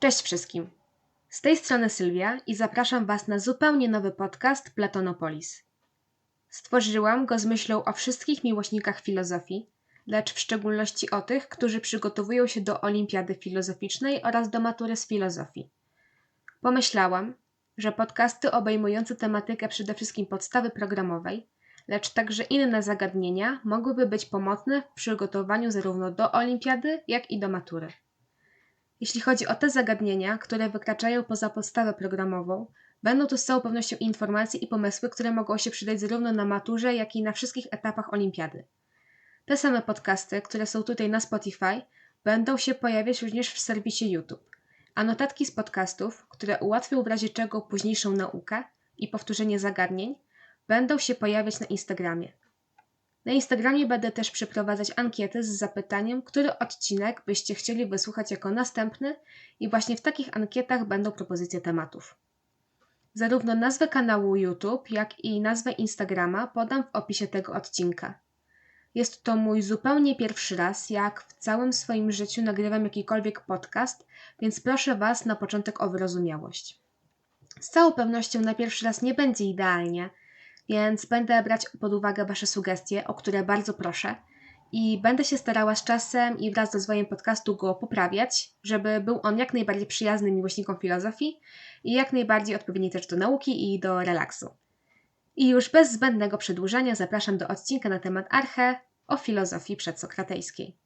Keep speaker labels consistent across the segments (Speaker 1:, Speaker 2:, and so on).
Speaker 1: Cześć wszystkim. Z tej strony Sylwia i zapraszam Was na zupełnie nowy podcast Platonopolis. Stworzyłam go z myślą o wszystkich miłośnikach filozofii, lecz w szczególności o tych, którzy przygotowują się do Olimpiady Filozoficznej oraz do matury z filozofii. Pomyślałam, że podcasty obejmujące tematykę przede wszystkim podstawy programowej, lecz także inne zagadnienia mogłyby być pomocne w przygotowaniu zarówno do Olimpiady, jak i do matury. Jeśli chodzi o te zagadnienia, które wykraczają poza podstawę programową, będą to z całą pewnością informacje i pomysły, które mogą się przydać zarówno na maturze, jak i na wszystkich etapach olimpiady. Te same podcasty, które są tutaj na Spotify, będą się pojawiać również w serwisie YouTube, a notatki z podcastów, które ułatwią w razie czego późniejszą naukę i powtórzenie zagadnień, będą się pojawiać na Instagramie. Na Instagramie będę też przeprowadzać ankietę z zapytaniem, który odcinek byście chcieli wysłuchać jako następny i właśnie w takich ankietach będą propozycje tematów. Zarówno nazwę kanału YouTube, jak i nazwę Instagrama podam w opisie tego odcinka. Jest to mój zupełnie pierwszy raz, jak w całym swoim życiu nagrywam jakikolwiek podcast, więc proszę Was na początek o wyrozumiałość. Z całą pewnością na pierwszy raz nie będzie idealnie, więc będę brać pod uwagę Wasze sugestie, o które bardzo proszę. I będę się starała z czasem i wraz z rozwojem podcastu go poprawiać, żeby był on jak najbardziej przyjazny miłośnikom filozofii i jak najbardziej odpowiedni też do nauki i do relaksu. I już bez zbędnego przedłużania zapraszam do odcinka na temat Arche o filozofii przedsokratejskiej.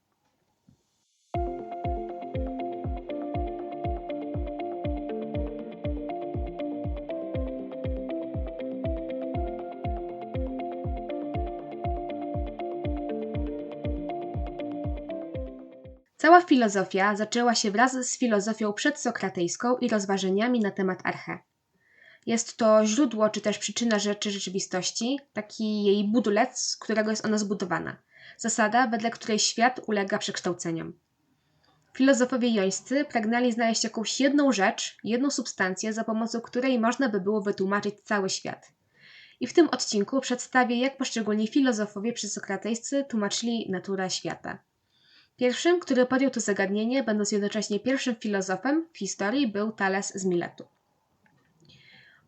Speaker 1: Cała filozofia zaczęła się wraz z filozofią przedsokratejską i rozważaniami na temat arche. Jest to źródło czy też przyczyna rzeczy rzeczywistości, taki jej budulec, z którego jest ona zbudowana. Zasada, wedle której świat ulega przekształceniom. Filozofowie jońscy pragnęli znaleźć jakąś jedną rzecz, jedną substancję, za pomocą której można by było wytłumaczyć cały świat. I w tym odcinku przedstawię, jak poszczególni filozofowie przysokratejscy tłumaczyli naturę świata. Pierwszym, który podjął to zagadnienie, będąc jednocześnie pierwszym filozofem w historii, był Thales z Miletu.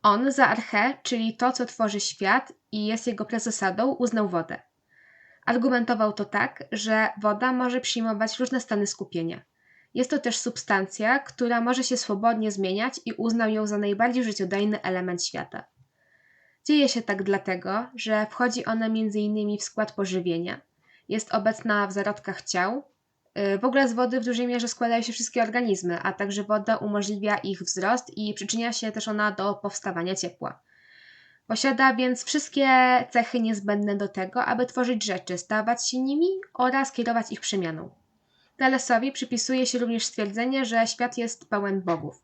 Speaker 1: On za arche, czyli to, co tworzy świat i jest jego prezasadą, uznał wodę. Argumentował to tak, że woda może przyjmować różne stany skupienia. Jest to też substancja, która może się swobodnie zmieniać i uznał ją za najbardziej życiodajny element świata. Dzieje się tak dlatego, że wchodzi ona m.in. w skład pożywienia, jest obecna w zarodkach ciał, w ogóle z wody w dużej mierze składają się wszystkie organizmy, a także woda umożliwia ich wzrost i przyczynia się też ona do powstawania ciepła. Posiada więc wszystkie cechy niezbędne do tego, aby tworzyć rzeczy, stawać się nimi oraz kierować ich przemianą. Thalesowi przypisuje się również stwierdzenie, że świat jest pełen bogów.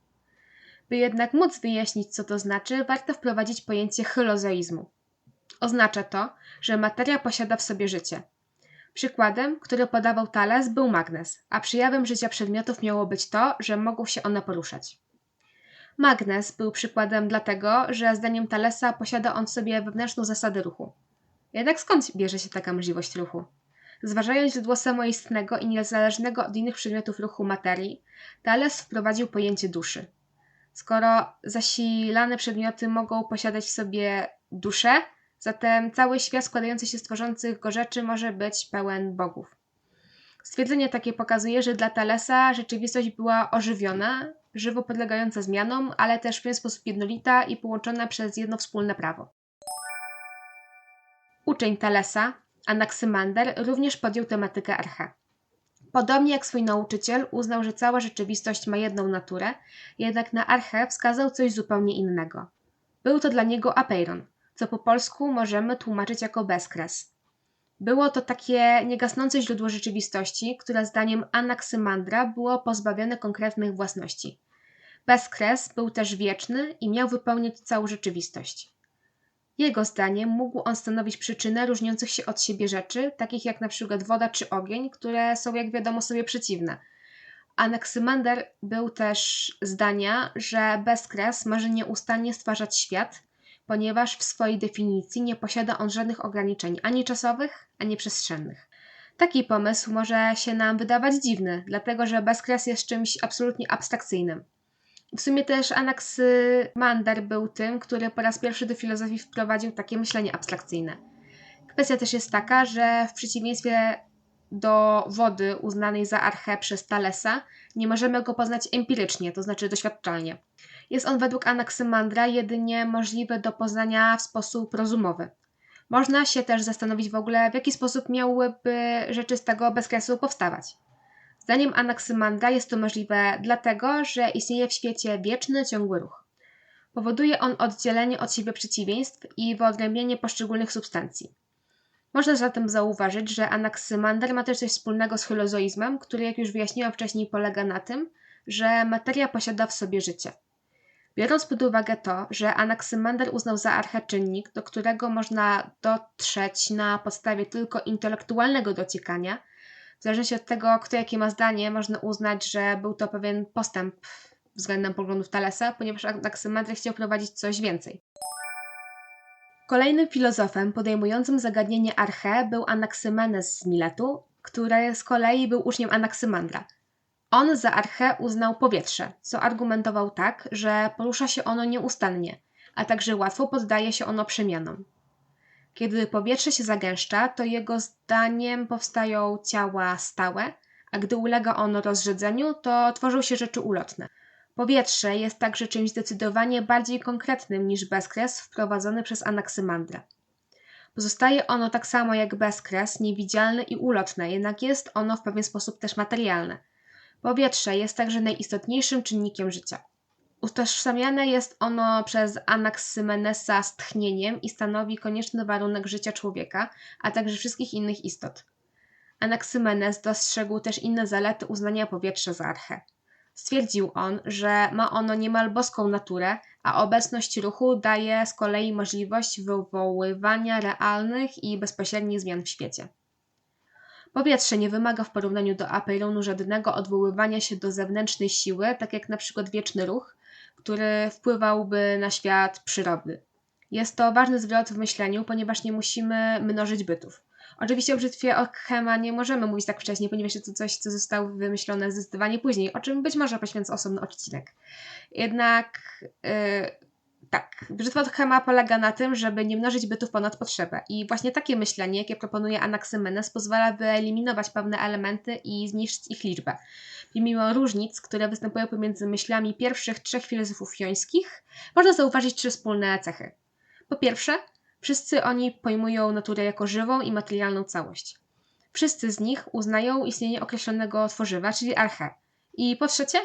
Speaker 1: By jednak móc wyjaśnić, co to znaczy, warto wprowadzić pojęcie hylozoizmu. Oznacza to, że materia posiada w sobie życie – Przykładem, który podawał Thales, był magnes, a przejawem życia przedmiotów miało być to, że mogą się one poruszać. Magnes był przykładem dlatego, że zdaniem Thalesa posiada on w sobie wewnętrzną zasadę ruchu. Jednak skąd bierze się taka możliwość ruchu? Zważając źródło samoistnego i niezależnego od innych przedmiotów ruchu materii, Thales wprowadził pojęcie duszy. Skoro zasilane przedmioty mogą posiadać w sobie duszę, Zatem cały świat składający się z tworzących go rzeczy może być pełen bogów. Stwierdzenie takie pokazuje, że dla Thalesa rzeczywistość była ożywiona, żywo podlegająca zmianom, ale też w pewien sposób jednolita i połączona przez jedno wspólne prawo. Uczeń Thalesa, Anaksymander, również podjął tematykę arche. Podobnie jak swój nauczyciel, uznał, że cała rzeczywistość ma jedną naturę, jednak na arche wskazał coś zupełnie innego. Był to dla niego apeiron, co po polsku możemy tłumaczyć jako bezkres. Było to takie niegasnące źródło rzeczywistości, które zdaniem Anaksymandra było pozbawione konkretnych własności. Bezkres był też wieczny i miał wypełniać całą rzeczywistość. Jego zdaniem mógł on stanowić przyczynę różniących się od siebie rzeczy, takich jak na przykład woda czy ogień, które są jak wiadomo sobie przeciwne. Anaksymander był też zdania, że bezkres może nieustannie stwarzać świat, ponieważ w swojej definicji nie posiada on żadnych ograniczeń ani czasowych, ani przestrzennych. Taki pomysł może się nam wydawać dziwny, dlatego że bezkres jest czymś absolutnie abstrakcyjnym. W sumie też Anaxymander był tym, który po raz pierwszy do filozofii wprowadził takie myślenie abstrakcyjne. Kwestia też jest taka, że w przeciwieństwie do wody uznanej za archę przez Thalesa, nie możemy go poznać empirycznie, to znaczy doświadczalnie. Jest on według Anaksymandra jedynie możliwy do poznania w sposób rozumowy. Można się też zastanowić w ogóle, w jaki sposób miałyby rzeczy z tego bezkresu powstawać. Zdaniem Anaksymandra jest to możliwe dlatego, że istnieje w świecie wieczny, ciągły ruch. Powoduje on oddzielenie od siebie przeciwieństw i wyodrębnienie poszczególnych substancji. Można zatem zauważyć, że Anaksymander ma też coś wspólnego z hylozoizmem, który, jak już wyjaśniłam wcześniej, polega na tym, że materia posiada w sobie życie. Biorąc pod uwagę to, że Anaksymander uznał za archeczynnik, do którego można dotrzeć na podstawie tylko intelektualnego dociekania, w zależności od tego, kto jakie ma zdanie, można uznać, że był to pewien postęp względem poglądów Thalesa, ponieważ Anaksymander chciał prowadzić coś więcej. Kolejnym filozofem podejmującym zagadnienie arche był Anaksymenes z Miletu, który z kolei był uczniem Anaksymandra. On za arche uznał powietrze, co argumentował tak, że porusza się ono nieustannie, a także łatwo poddaje się ono przemianom. Kiedy powietrze się zagęszcza, to jego zdaniem powstają ciała stałe, a gdy ulega ono rozrzedzeniu, to tworzą się rzeczy ulotne – Powietrze jest także czymś zdecydowanie bardziej konkretnym niż bezkres wprowadzony przez Anaksymandra. Pozostaje ono tak samo jak bezkres, niewidzialne i ulotne, jednak jest ono w pewien sposób też materialne. Powietrze jest także najistotniejszym czynnikiem życia. Utożsamiane jest ono przez Anaksymenesa z tchnieniem i stanowi konieczny warunek życia człowieka, a także wszystkich innych istot. Anaksymenes dostrzegł też inne zalety uznania powietrza za archę. Stwierdził on, że ma ono niemal boską naturę, a obecność ruchu daje z kolei możliwość wywoływania realnych i bezpośrednich zmian w świecie. Powietrze nie wymaga w porównaniu do apyronu żadnego odwoływania się do zewnętrznej siły, tak jak na przykład wieczny ruch, który wpływałby na świat przyrody. Jest to ważny zwrot w myśleniu, ponieważ nie musimy mnożyć bytów. Oczywiście o brzytwie Ockhama nie możemy mówić tak wcześnie, ponieważ jest to coś, co zostało wymyślone zdecydowanie później, o czym być może poświęcę osobny odcinek. Jednak yy, tak, brzytwa Ockhama polega na tym, żeby nie mnożyć bytów ponad potrzebę. I właśnie takie myślenie, jakie proponuje Anaxymenes, pozwala wyeliminować pewne elementy i zniszczyć ich liczbę. Mimo różnic, które występują pomiędzy myślami pierwszych trzech filozofów jońskich, można zauważyć trzy wspólne cechy. Po pierwsze, Wszyscy oni pojmują naturę jako żywą i materialną całość. Wszyscy z nich uznają istnienie określonego tworzywa, czyli arche. I po trzecie,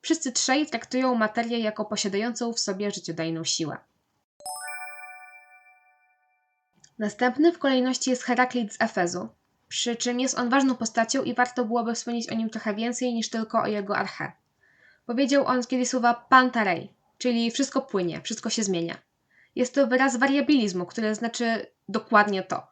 Speaker 1: wszyscy trzej traktują materię jako posiadającą w sobie życiodajną siłę. Następny w kolejności jest Heraklit z Efezu, przy czym jest on ważną postacią i warto byłoby wspomnieć o nim trochę więcej niż tylko o jego arche. Powiedział on kiedyś słowa pantarei, czyli wszystko płynie, wszystko się zmienia. Jest to wyraz wariabilizmu, który znaczy dokładnie to.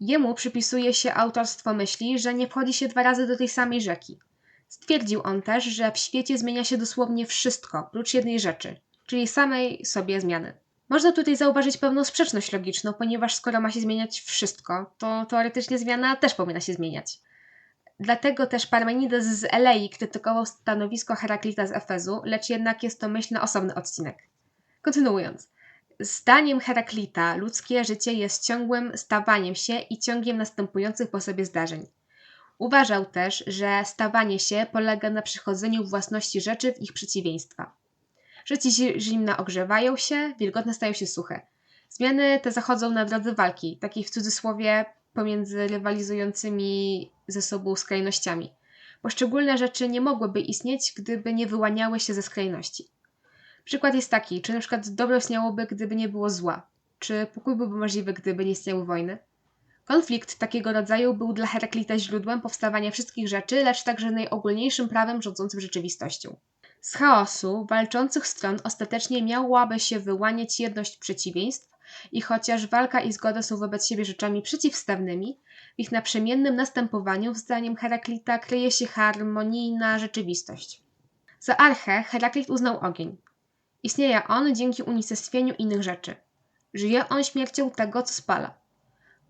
Speaker 1: Jemu przypisuje się autorstwo myśli, że nie wchodzi się dwa razy do tej samej rzeki. Stwierdził on też, że w świecie zmienia się dosłownie wszystko, prócz jednej rzeczy, czyli samej sobie zmiany. Można tutaj zauważyć pewną sprzeczność logiczną, ponieważ skoro ma się zmieniać wszystko, to teoretycznie zmiana też powinna się zmieniać. Dlatego też Parmenides z Elei krytykował stanowisko Heraklita z Efezu, lecz jednak jest to myśl na osobny odcinek. Kontynuując. Zdaniem Heraklita ludzkie życie jest ciągłym stawaniem się i ciągiem następujących po sobie zdarzeń. Uważał też, że stawanie się polega na przychodzeniu własności rzeczy w ich przeciwieństwa. Rzeczy zimne ogrzewają się, wilgotne stają się suche. Zmiany te zachodzą na drodze walki, takiej w cudzysłowie pomiędzy rywalizującymi ze sobą skrajnościami. Poszczególne rzeczy nie mogłyby istnieć, gdyby nie wyłaniały się ze skrajności. Przykład jest taki, czy na przykład dobro istniałoby, gdyby nie było zła? Czy pokój byłby możliwy, gdyby nie istniały wojny? Konflikt takiego rodzaju był dla Heraklita źródłem powstawania wszystkich rzeczy, lecz także najogólniejszym prawem rządzącym rzeczywistością. Z chaosu walczących stron ostatecznie miałaby się wyłaniać jedność przeciwieństw i chociaż walka i zgoda są wobec siebie rzeczami przeciwstawnymi, w ich naprzemiennym następowaniu, zdaniem Heraklita, kryje się harmonijna rzeczywistość. Za archę Heraklit uznał ogień, Istnieje on dzięki unicestwieniu innych rzeczy. Żyje on śmiercią tego, co spala.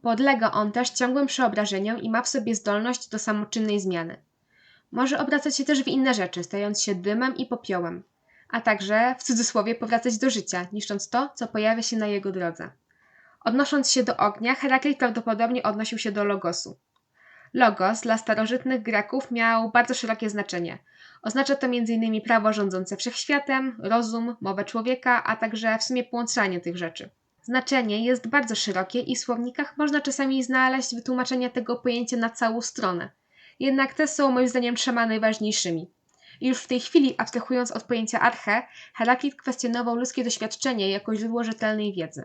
Speaker 1: Podlega on też ciągłym przeobrażeniom i ma w sobie zdolność do samoczynnej zmiany. Może obracać się też w inne rzeczy, stając się dymem i popiołem, a także, w cudzysłowie, powracać do życia, niszcząc to, co pojawia się na jego drodze. Odnosząc się do ognia, Heraklit prawdopodobnie odnosił się do logosu. Logos dla starożytnych Greków miał bardzo szerokie znaczenie. Oznacza to m.in. prawo rządzące wszechświatem, rozum, mowę człowieka, a także w sumie połączenie tych rzeczy. Znaczenie jest bardzo szerokie i w słownikach można czasami znaleźć wytłumaczenie tego pojęcia na całą stronę. Jednak te są moim zdaniem trzema najważniejszymi. Już w tej chwili, abstrahując od pojęcia arche, Heraklit kwestionował ludzkie doświadczenie jako źródło rzetelnej wiedzy.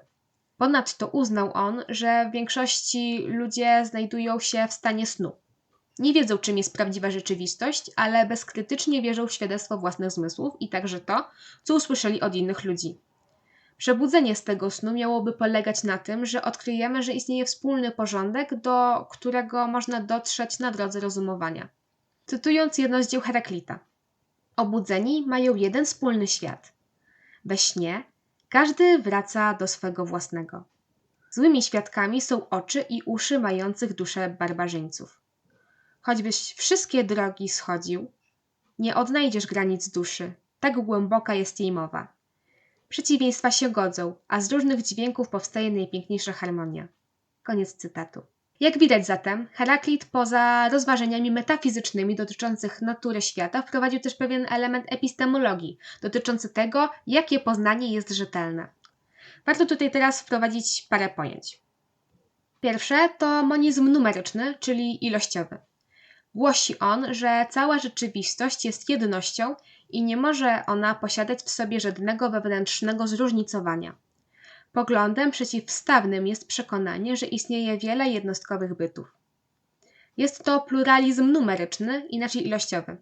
Speaker 1: Ponadto uznał on, że w większości ludzie znajdują się w stanie snu. Nie wiedzą, czym jest prawdziwa rzeczywistość, ale bezkrytycznie wierzą w świadectwo własnych zmysłów i także to, co usłyszeli od innych ludzi. Przebudzenie z tego snu miałoby polegać na tym, że odkryjemy, że istnieje wspólny porządek, do którego można dotrzeć na drodze rozumowania. Cytując jedno z dzieł Heraklita. Obudzeni mają jeden wspólny świat. We śnie każdy wraca do swego własnego. Złymi świadkami są oczy i uszy mających duszę barbarzyńców. Choćbyś wszystkie drogi schodził, nie odnajdziesz granic duszy, tak głęboka jest jej mowa. Przeciwieństwa się godzą, a z różnych dźwięków powstaje najpiękniejsza harmonia. Koniec cytatu. Jak widać zatem, Heraklit poza rozważaniami metafizycznymi dotyczących natury świata wprowadził też pewien element epistemologii, dotyczący tego, jakie poznanie jest rzetelne. Warto tutaj teraz wprowadzić parę pojęć. Pierwsze to monizm numeryczny, czyli ilościowy. Głosi on, że cała rzeczywistość jest jednością i nie może ona posiadać w sobie żadnego wewnętrznego zróżnicowania. Poglądem przeciwstawnym jest przekonanie, że istnieje wiele jednostkowych bytów. Jest to pluralizm numeryczny, inaczej ilościowy.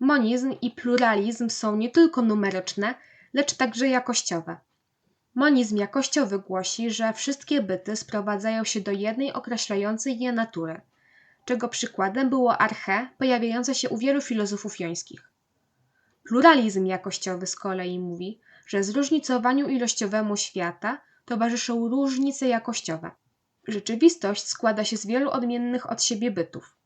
Speaker 1: Monizm i pluralizm są nie tylko numeryczne, lecz także jakościowe. Monizm jakościowy głosi, że wszystkie byty sprowadzają się do jednej określającej je natury, czego przykładem było arche pojawiające się u wielu filozofów jońskich. Pluralizm jakościowy z kolei mówi, że zróżnicowaniu ilościowemu świata towarzyszą różnice jakościowe. Rzeczywistość składa się z wielu odmiennych od siebie bytów.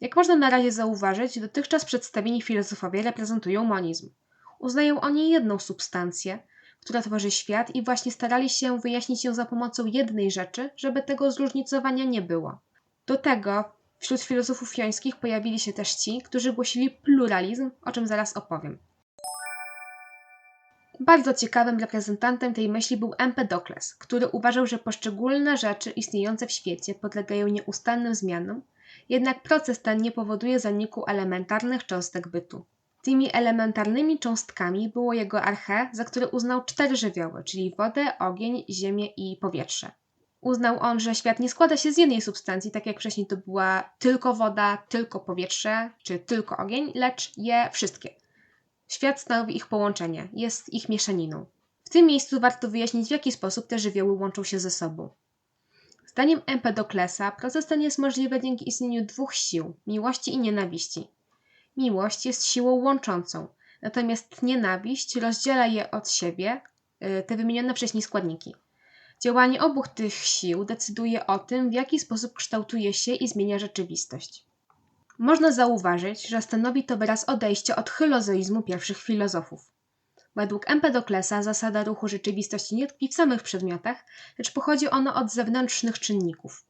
Speaker 1: Jak można na razie zauważyć, dotychczas przedstawieni filozofowie reprezentują monizm. Uznają oni jedną substancję, która tworzy świat i właśnie starali się wyjaśnić ją za pomocą jednej rzeczy, żeby tego zróżnicowania nie było. Do tego wśród filozofów jońskich pojawili się też ci, którzy głosili pluralizm, o czym zaraz opowiem. Bardzo ciekawym reprezentantem tej myśli był Empedokles, który uważał, że poszczególne rzeczy istniejące w świecie podlegają nieustannym zmianom, jednak proces ten nie powoduje zaniku elementarnych cząstek bytu. Tymi elementarnymi cząstkami było jego arche, za które uznał cztery żywioły, czyli wodę, ogień, ziemię i powietrze. Uznał on, że świat nie składa się z jednej substancji, tak jak wcześniej to była tylko woda, tylko powietrze czy tylko ogień, lecz je wszystkie – Świat stanowi ich połączenie, jest ich mieszaniną. W tym miejscu warto wyjaśnić, w jaki sposób te żywioły łączą się ze sobą. Zdaniem Empedoklesa proces ten jest możliwy dzięki istnieniu dwóch sił miłości i nienawiści. Miłość jest siłą łączącą, natomiast nienawiść rozdziela je od siebie, y, te wymienione wcześniej składniki. Działanie obu tych sił decyduje o tym, w jaki sposób kształtuje się i zmienia rzeczywistość. Można zauważyć, że stanowi to wyraz odejścia od hylozoizmu pierwszych filozofów. Według Empedoklesa zasada ruchu rzeczywistości nie tkwi w samych przedmiotach, lecz pochodzi ono od zewnętrznych czynników.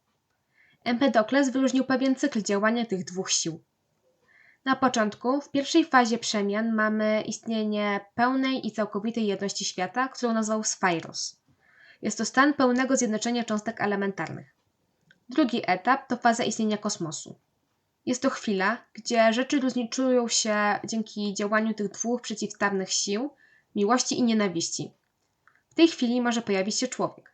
Speaker 1: Empedokles wyróżnił pewien cykl działania tych dwóch sił. Na początku, w pierwszej fazie przemian, mamy istnienie pełnej i całkowitej jedności świata, którą nazwał Sphiros. Jest to stan pełnego zjednoczenia cząstek elementarnych. Drugi etap to faza istnienia kosmosu. Jest to chwila, gdzie rzeczy różnicują się dzięki działaniu tych dwóch przeciwstawnych sił miłości i nienawiści. W tej chwili może pojawić się człowiek.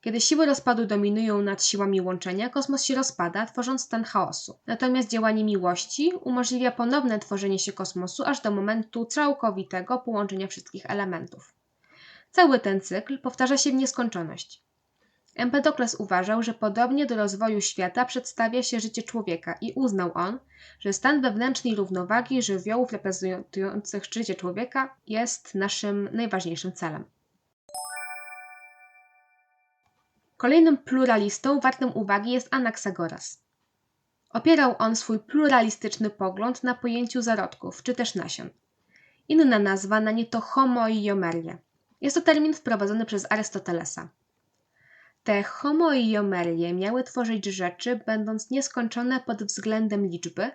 Speaker 1: Kiedy siły rozpadu dominują nad siłami łączenia, kosmos się rozpada, tworząc stan chaosu. Natomiast działanie miłości umożliwia ponowne tworzenie się kosmosu aż do momentu całkowitego połączenia wszystkich elementów. Cały ten cykl powtarza się w nieskończoność. Empedokles uważał, że podobnie do rozwoju świata przedstawia się życie człowieka i uznał on, że stan wewnętrznej równowagi żywiołów reprezentujących życie człowieka jest naszym najważniejszym celem. Kolejnym pluralistą wartym uwagi jest Anaxagoras. Opierał on swój pluralistyczny pogląd na pojęciu zarodków, czy też nasion. Inna nazwa na nie to homoiomeria. Jest to termin wprowadzony przez Arystotelesa. Te homoiomerie miały tworzyć rzeczy, będąc nieskończone pod względem liczby,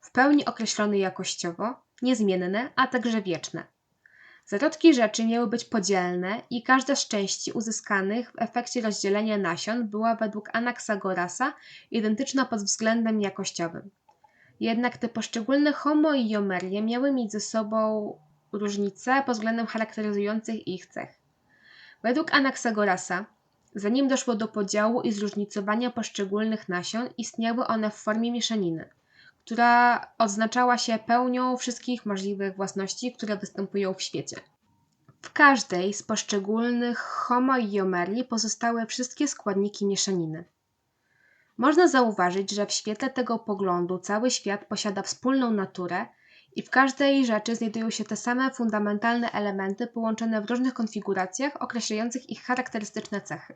Speaker 1: w pełni określone jakościowo, niezmienne, a także wieczne. Zarodki rzeczy miały być podzielne i każda z części uzyskanych w efekcie rozdzielenia nasion była według Anaxagorasa identyczna pod względem jakościowym. Jednak te poszczególne homoiomerie miały mieć ze sobą różnice pod względem charakteryzujących ich cech. Według Anaxagorasa, zanim doszło do podziału i zróżnicowania poszczególnych nasion, istniały one w formie mieszaniny, która odznaczała się pełnią wszystkich możliwych własności, które występują w świecie. W każdej z poszczególnych homoiomerii pozostały wszystkie składniki mieszaniny. Można zauważyć, że w świetle tego poglądu cały świat posiada wspólną naturę i w każdej rzeczy znajdują się te same fundamentalne elementy połączone w różnych konfiguracjach określających ich charakterystyczne cechy.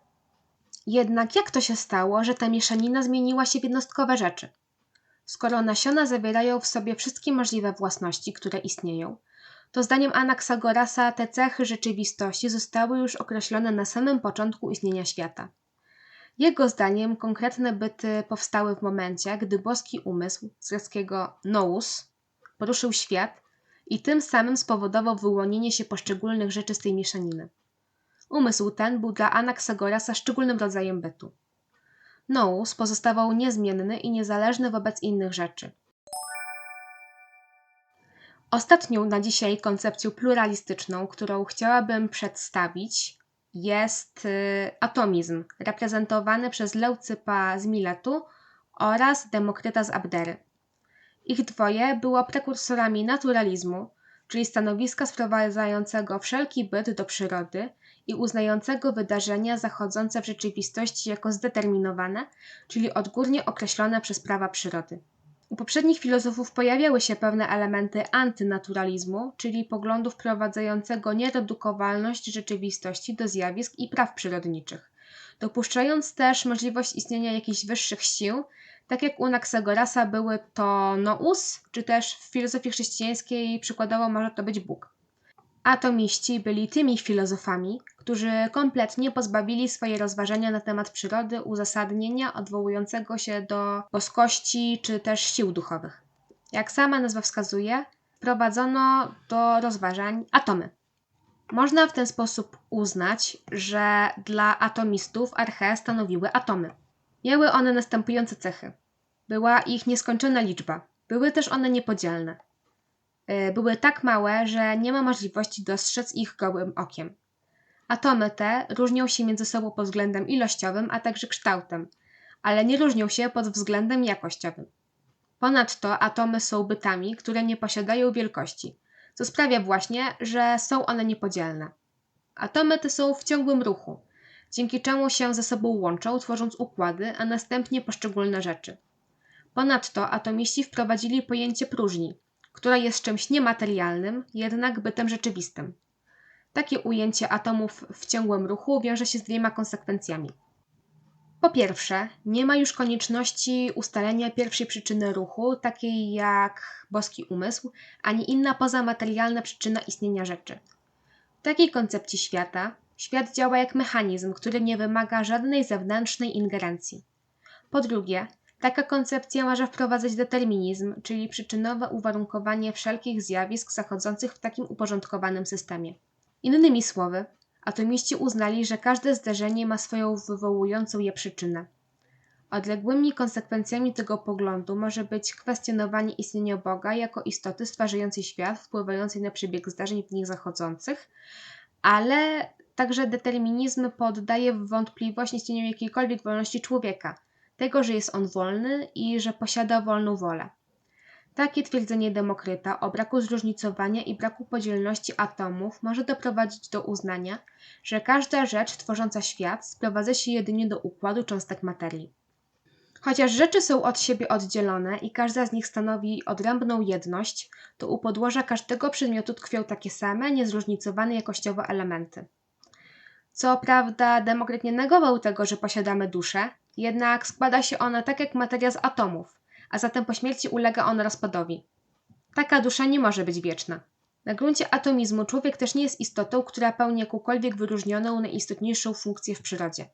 Speaker 1: Jednak jak to się stało, że ta mieszanina zmieniła się w jednostkowe rzeczy? Skoro nasiona zawierają w sobie wszystkie możliwe własności, które istnieją, to zdaniem Anaxagorasa te cechy rzeczywistości zostały już określone na samym początku istnienia świata. Jego zdaniem konkretne byty powstały w momencie, gdy boski umysł z greckiego nous poruszył świat i tym samym spowodował wyłonienie się poszczególnych rzeczy z tej mieszaniny. Umysł ten był dla Anaxagorasa szczególnym rodzajem bytu. Nous pozostawał niezmienny i niezależny wobec innych rzeczy. Ostatnią na dzisiaj koncepcją pluralistyczną, którą chciałabym przedstawić, jest y, atomizm, reprezentowany przez Leucypa z Miletu oraz Demokryta z Abdery. Ich dwoje było prekursorami naturalizmu, czyli stanowiska sprowadzającego wszelki byt do przyrody i uznającego wydarzenia zachodzące w rzeczywistości jako zdeterminowane, czyli odgórnie określone przez prawa przyrody. U poprzednich filozofów pojawiały się pewne elementy antynaturalizmu, czyli poglądu wprowadzającego nieredukowalność rzeczywistości do zjawisk i praw przyrodniczych, dopuszczając też możliwość istnienia jakichś wyższych sił, tak jak u Naxagorasa były to nous, czy też w filozofii chrześcijańskiej przykładowo może to być Bóg. Atomiści byli tymi filozofami, którzy kompletnie pozbawili swoje rozważania na temat przyrody uzasadnienia odwołującego się do boskości czy też sił duchowych. Jak sama nazwa wskazuje, prowadzono do rozważań atomy. Można w ten sposób uznać, że dla atomistów arche stanowiły atomy. Miały one następujące cechy. Była ich nieskończona liczba. Były też one niepodzielne. Y, były tak małe, że nie ma możliwości dostrzec ich gołym okiem. Atomy te różnią się między sobą pod względem ilościowym, a także kształtem, ale nie różnią się pod względem jakościowym. Ponadto atomy są bytami, które nie posiadają wielkości, co sprawia właśnie, że są one niepodzielne. Atomy te są w ciągłym ruchu, dzięki czemu się ze sobą łączą, tworząc układy, a następnie poszczególne rzeczy. Ponadto atomiści wprowadzili pojęcie próżni, która jest czymś niematerialnym, jednak bytem rzeczywistym. Takie ujęcie atomów w ciągłym ruchu wiąże się z dwiema konsekwencjami. Po pierwsze, nie ma już konieczności ustalenia pierwszej przyczyny ruchu, takiej jak boski umysł, ani inna pozamaterialna przyczyna istnienia rzeczy. W takiej koncepcji świata, świat działa jak mechanizm, który nie wymaga żadnej zewnętrznej ingerencji. Po drugie, Taka koncepcja może wprowadzać determinizm, czyli przyczynowe uwarunkowanie wszelkich zjawisk zachodzących w takim uporządkowanym systemie. Innymi słowy, atomiści uznali, że każde zdarzenie ma swoją wywołującą je przyczynę. Odległymi konsekwencjami tego poglądu może być kwestionowanie istnienia Boga jako istoty stwarzającej świat, wpływającej na przebieg zdarzeń w nich zachodzących, ale także determinizm poddaje w wątpliwość istnienie jakiejkolwiek wolności człowieka – tego, że jest on wolny i że posiada wolną wolę. Takie twierdzenie Demokryta o braku zróżnicowania i braku podzielności atomów może doprowadzić do uznania, że każda rzecz tworząca świat sprowadza się jedynie do układu cząstek materii. Chociaż rzeczy są od siebie oddzielone i każda z nich stanowi odrębną jedność, to u podłoża każdego przedmiotu tkwią takie same, niezróżnicowane jakościowo elementy. Co prawda, Demokryt nie negował tego, że posiadamy duszę, jednak składa się ona tak jak materia z atomów, a zatem po śmierci ulega ona rozpadowi. Taka dusza nie może być wieczna. Na gruncie atomizmu człowiek też nie jest istotą, która pełni jakąkolwiek wyróżnioną, najistotniejszą funkcję w przyrodzie.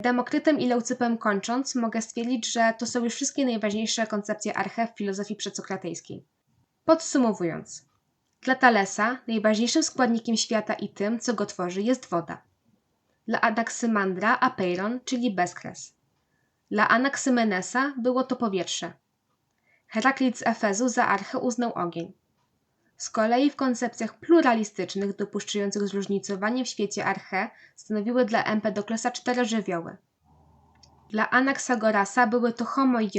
Speaker 1: Demokrytem i Leucypem kończąc, mogę stwierdzić, że to są już wszystkie najważniejsze koncepcje arche w filozofii przedsokratejskiej. Podsumowując, dla Thalesa najważniejszym składnikiem świata i tym, co go tworzy, jest woda. Dla Anaksymandra apeiron, czyli bezkres. Dla Anaksymenesa było to powietrze. Heraklit z Efezu za archę uznał ogień. Z kolei w koncepcjach pluralistycznych dopuszczających zróżnicowanie w świecie arche stanowiły dla Empedoklesa cztery żywioły. Dla Anaxagorasa były to homo i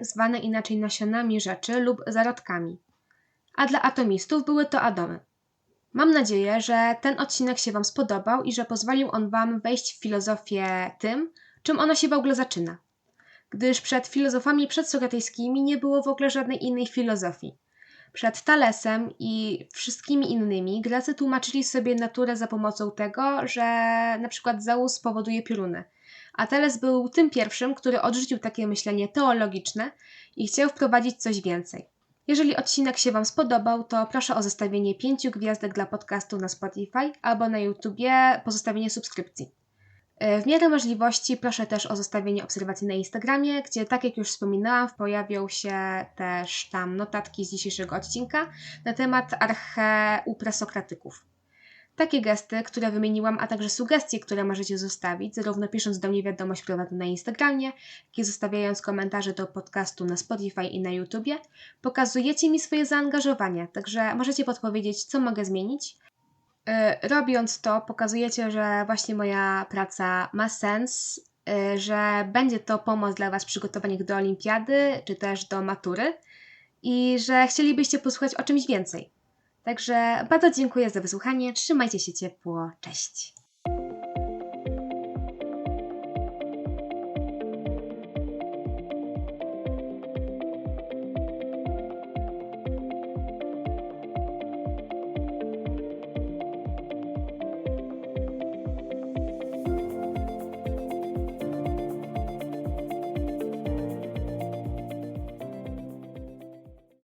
Speaker 1: zwane inaczej nasionami rzeczy lub zarodkami, a dla atomistów były to atomy. Mam nadzieję, że ten odcinek się Wam spodobał i że pozwolił on Wam wejść w filozofię tym, czym ona się w ogóle zaczyna. Gdyż przed filozofami przedsokratejskimi nie było w ogóle żadnej innej filozofii. Przed Thalesem i wszystkimi innymi Grecy tłumaczyli sobie naturę za pomocą tego, że na przykład Zeus powoduje pioruny. A Thales był tym pierwszym, który odrzucił takie myślenie teologiczne i chciał wprowadzić coś więcej. Jeżeli odcinek się Wam spodobał, to proszę o zostawienie pięciu gwiazdek dla podcastu na Spotify albo na YouTubie pozostawienie subskrypcji. W miarę możliwości proszę też o zostawienie obserwacji na Instagramie, gdzie tak jak już wspominałam, pojawią się też tam notatki z dzisiejszego odcinka na temat arche u presokratyków. Takie gesty, które wymieniłam, a także sugestie, które możecie zostawić, zarówno pisząc do mnie wiadomość prywatną na Instagramie, jak i zostawiając komentarze do podcastu na Spotify i na YouTubie, pokazujecie mi swoje zaangażowanie, także możecie podpowiedzieć, co mogę zmienić. Yy, robiąc to, pokazujecie, że właśnie moja praca ma sens, yy, że będzie to pomoc dla Was w przygotowaniach do olimpiady czy też do matury i że chcielibyście posłuchać o czymś więcej. Także bardzo dziękuję za wysłuchanie. Trzymajcie się ciepło. Cześć.